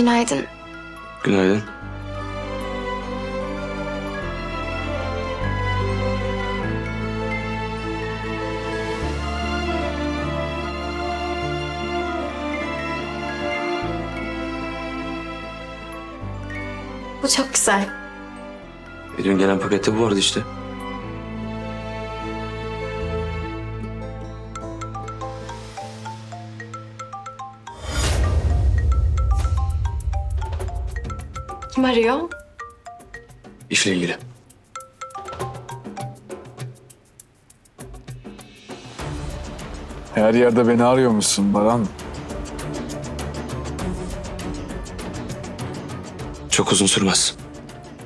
Günaydın. Günaydın. Bu çok güzel. E, dün gelen pakette bu vardı işte. Kim arıyor? İşle ilgili. Her yerde beni arıyormuşsun Baran. Çok uzun sürmez.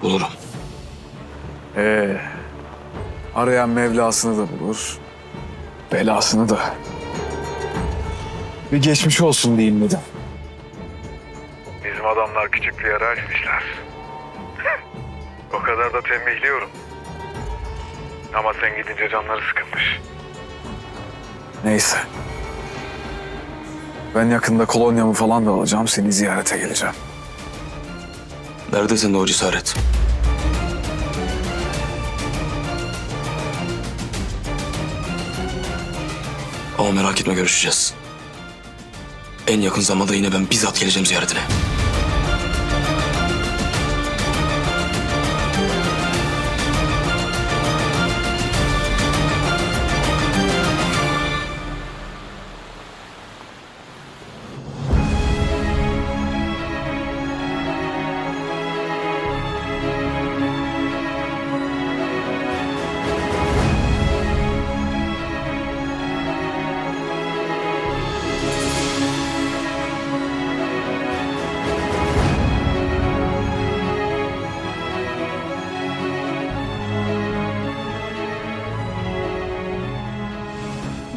Bulurum. Ee, arayan Mevlasını da bulur. Belasını da. Bir geçmiş olsun diyeyim dedim. Adamlar küçük bir yara açmışlar. o kadar da tembihliyorum. Ama sen gidince canları sıkılmış. Neyse. Ben yakında kolonyamı falan da alacağım. Seni ziyarete geleceğim. Nerede sende o cesaret? Ama merak etme görüşeceğiz. En yakın zamanda yine ben bizzat geleceğim ziyaretine.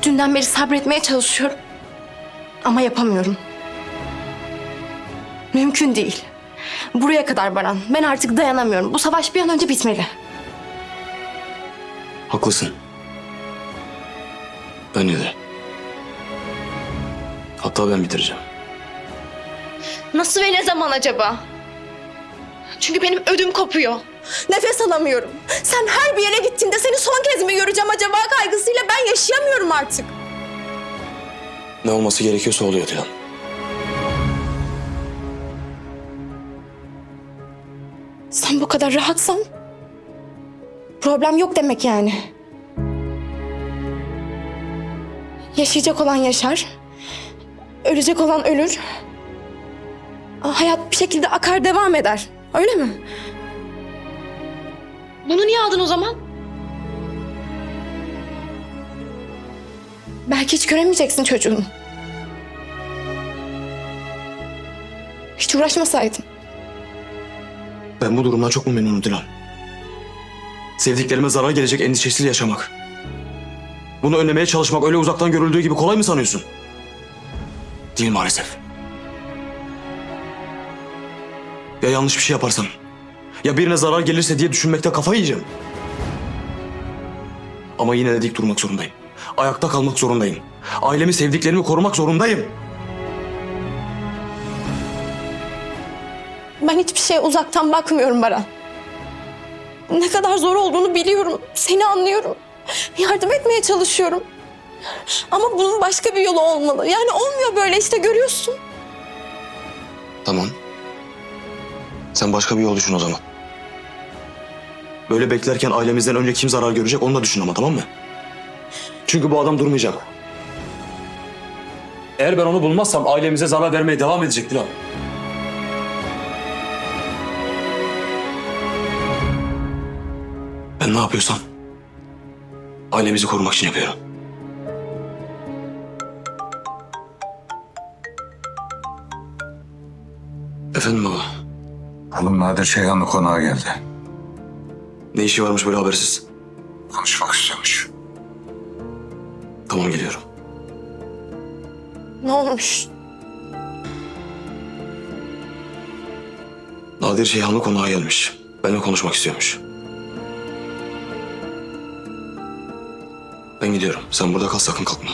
Dünden beri sabretmeye çalışıyorum. Ama yapamıyorum. Mümkün değil. Buraya kadar Baran. Ben artık dayanamıyorum. Bu savaş bir an önce bitmeli. Haklısın. Bence de. Hatta ben bitireceğim. Nasıl ve ne zaman acaba? Çünkü benim ödüm kopuyor. Nefes alamıyorum. Sen her bir yere gittiğinde seni artık. Ne olması gerekiyorsa oluyor Dilan. Sen bu kadar rahatsan problem yok demek yani. Yaşayacak olan yaşar. Ölecek olan ölür. Hayat bir şekilde akar devam eder. Öyle mi? Bunu niye aldın o zaman? Belki hiç göremeyeceksin çocuğunu. Hiç uğraşmasaydın. Ben bu durumdan çok mu memnunum Dilan? Sevdiklerime zarar gelecek endişesiyle yaşamak. Bunu önlemeye çalışmak öyle uzaktan görüldüğü gibi kolay mı sanıyorsun? Değil maalesef. Ya yanlış bir şey yaparsam? Ya birine zarar gelirse diye düşünmekte kafayı yiyeceğim. Ama yine de dik durmak zorundayım. Ayakta kalmak zorundayım. Ailemi, sevdiklerimi korumak zorundayım. Ben hiçbir şeye uzaktan bakmıyorum Baran. Ne kadar zor olduğunu biliyorum. Seni anlıyorum. Yardım etmeye çalışıyorum. Ama bunun başka bir yolu olmalı. Yani olmuyor böyle işte görüyorsun. Tamam. Sen başka bir yol düşün o zaman. Böyle beklerken ailemizden önce kim zarar görecek onu da düşün ama tamam mı? Çünkü bu adam durmayacak. Eğer ben onu bulmazsam ailemize zarar vermeye devam edecek Dilan. Ben ne yapıyorsam ailemizi korumak için yapıyorum. Efendim baba. Oğlum Nadir Şeyhanlı konağa geldi. Ne işi varmış böyle habersiz? Konuşmak istiyormuş. Tamam geliyorum. Ne olmuş? Nadir Şeyhanlı konağa gelmiş. Benimle konuşmak istiyormuş. Ben gidiyorum. Sen burada kal sakın kalkma.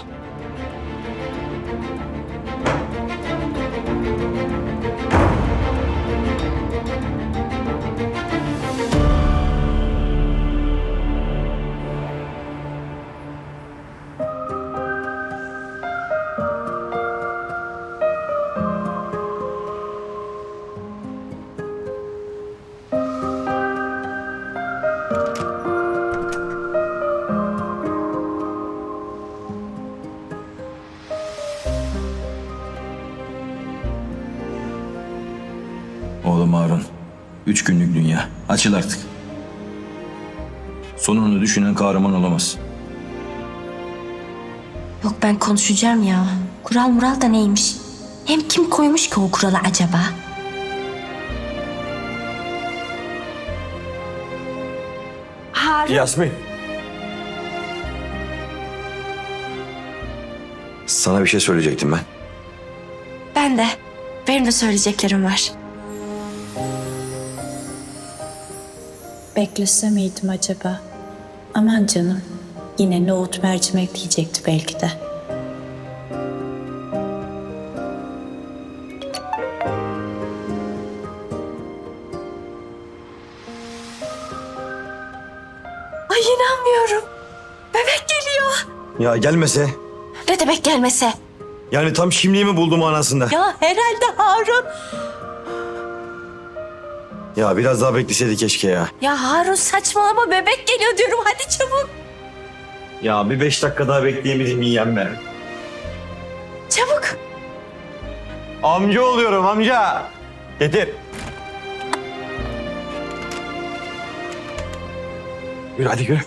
Oğlum Harun. Üç günlük dünya. Açıl artık. Sonunu düşünen kahraman olamaz. Yok ben konuşacağım ya. Kural mural da neymiş? Hem kim koymuş ki o kuralı acaba? Harun. Yasmin. Sana bir şey söyleyecektim ben. Ben de. Benim de söyleyeceklerim var. Beklese miydim acaba? Aman canım. Yine nohut mercimek diyecekti belki de. Ay inanmıyorum. Bebek geliyor. Ya gelmese. Ne demek gelmese? Yani tam şimdiğimi buldum anasında. Ya herhalde Harun. Ya biraz daha bekleseydi keşke ya. Ya Harun saçmalama bebek geliyor diyorum hadi çabuk. Ya bir beş dakika daha bekleyemedim yiyem ben. Çabuk. Amca oluyorum amca. Getir. Yürü hadi yürü.